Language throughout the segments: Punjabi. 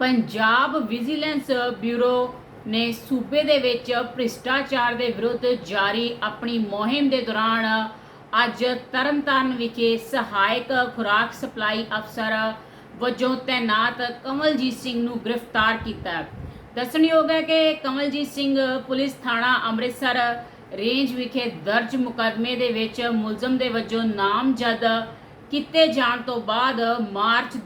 ਪੰਜਾਬ ਵਿਜੀਲੈਂਸ ਬਿਊਰੋ ਨੇ ਸੂਬੇ ਦੇ ਵਿੱਚ ਭ੍ਰਿਸ਼ਟਾਚਾਰ ਦੇ ਵਿਰੁੱਧ ਜਾਰੀ ਆਪਣੀ ਮੁਹਿੰਮ ਦੇ ਦੌਰਾਨ ਅੱਜ ਤਰਨਤਾਰਨ ਵਿਖੇ ਸਹਾਇਕ ਖੁਰਾਕ ਸਪਲਾਈ ਅਫਸਰ ਵਜੋਂ ਤੈਨਾਤ ਕਮਲਜੀਤ ਸਿੰਘ ਨੂੰ ਗ੍ਰਿਫਤਾਰ ਕੀਤਾ। ਦੱਸਣਯੋਗ ਹੈ ਕਿ ਕਮਲਜੀਤ ਸਿੰਘ ਪੁਲਿਸ ਥਾਣਾ ਅੰਮ੍ਰਿਤਸਰ ਰੇਂਜ ਵਿਖੇ ਦਰਜ ਮੁਕੱਦਮੇ ਦੇ ਵਿੱਚ ਮੁਲਜ਼ਮ ਦੇ ਵਜੋਂ ਨਾਮਜ਼ਦ ਕੀਤੇ ਜਾਣ ਤੋਂ ਬਾਅਦ ਮਾਰਚ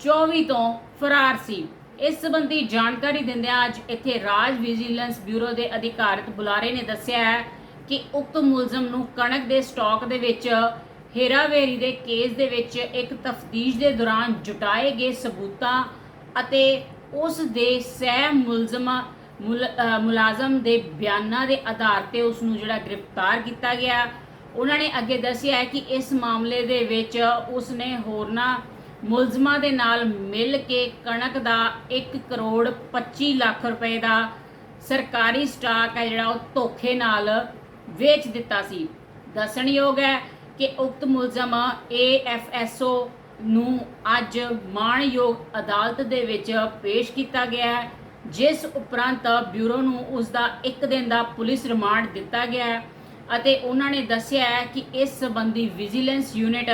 2024 ਤੋਂ ਫਰਾਰ ਸੀ। ਇਸ ਸੰਬੰਧੀ ਜਾਣਕਾਰੀ ਦਿੰਦਿਆਂ ਅੱਜ ਇੱਥੇ ਰਾਜ ਵਿਜੀਲੈਂਸ ਬਿਊਰੋ ਦੇ ਅਧਿਕਾਰਤ ਬੁਲਾਰੇ ਨੇ ਦੱਸਿਆ ਹੈ ਕਿ ਉਕਤ ਮੁਲਜ਼ਮ ਨੂੰ ਕਣਕ ਦੇ ਸਟਾਕ ਦੇ ਵਿੱਚ ਹੇਰਾਵੇਰੀ ਦੇ ਕੇਸ ਦੇ ਵਿੱਚ ਇੱਕ ਤਫਤੀਸ਼ ਦੇ ਦੌਰਾਨ ਜੁਟਾਏ ਗਏ ਸਬੂਤਾਂ ਅਤੇ ਉਸ ਦੇ ਸਹਿ ਮੁਲਜ਼ਮ, ਮੁਲ- ਮੁਲਾਜ਼ਮ ਦੇ ਬਿਆਨਾਂ ਦੇ ਆਧਾਰ ਤੇ ਉਸ ਨੂੰ ਜਿਹੜਾ ਗ੍ਰਿਫਤਾਰ ਕੀਤਾ ਗਿਆ। ਉਹਨਾਂ ਨੇ ਅੱਗੇ ਦੱਸਿਆ ਹੈ ਕਿ ਇਸ ਮਾਮਲੇ ਦੇ ਵਿੱਚ ਉਸ ਨੇ ਹੋਰਨਾਂ ਮੁਲਜ਼ਮਾਂ ਦੇ ਨਾਲ ਮਿਲ ਕੇ ਕਣਕ ਦਾ 1 ਕਰੋੜ 25 ਲੱਖ ਰੁਪਏ ਦਾ ਸਰਕਾਰੀ ਸਟਾਕ ਹੈ ਜਿਹੜਾ ਉਹ ਧੋਖੇ ਨਾਲ ਵੇਚ ਦਿੱਤਾ ਸੀ। ਦੱਸਣਯੋਗ ਹੈ ਕਿ ਉਕਤ ਮੁਲਜ਼ਮ ਏਐਫਐਸਓ ਨੂੰ ਅੱਜ ਮਾਣਯੋਗ ਅਦਾਲਤ ਦੇ ਵਿੱਚ ਪੇਸ਼ ਕੀਤਾ ਗਿਆ ਹੈ, ਜਿਸ ਉਪਰੰਤ ਬਿਊਰੋ ਨੂੰ ਉਸ ਦਾ ਇੱਕ ਦਿਨ ਦਾ ਪੁਲਿਸ ਰਿਮਾਂਡ ਦਿੱਤਾ ਗਿਆ ਹੈ ਅਤੇ ਉਹਨਾਂ ਨੇ ਦੱਸਿਆ ਹੈ ਕਿ ਇਸ ਸੰਬੰਧੀ ਵਿਜੀਲੈਂਸ ਯੂਨਿਟ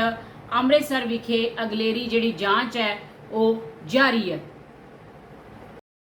ਅੰਮ੍ਰਿਤਸਰ ਵਿਖੇ ਅਗਲੇਰੀ ਜਿਹੜੀ ਜਾਂਚ ਹੈ ਉਹ ਜਾਰੀ ਹੈ।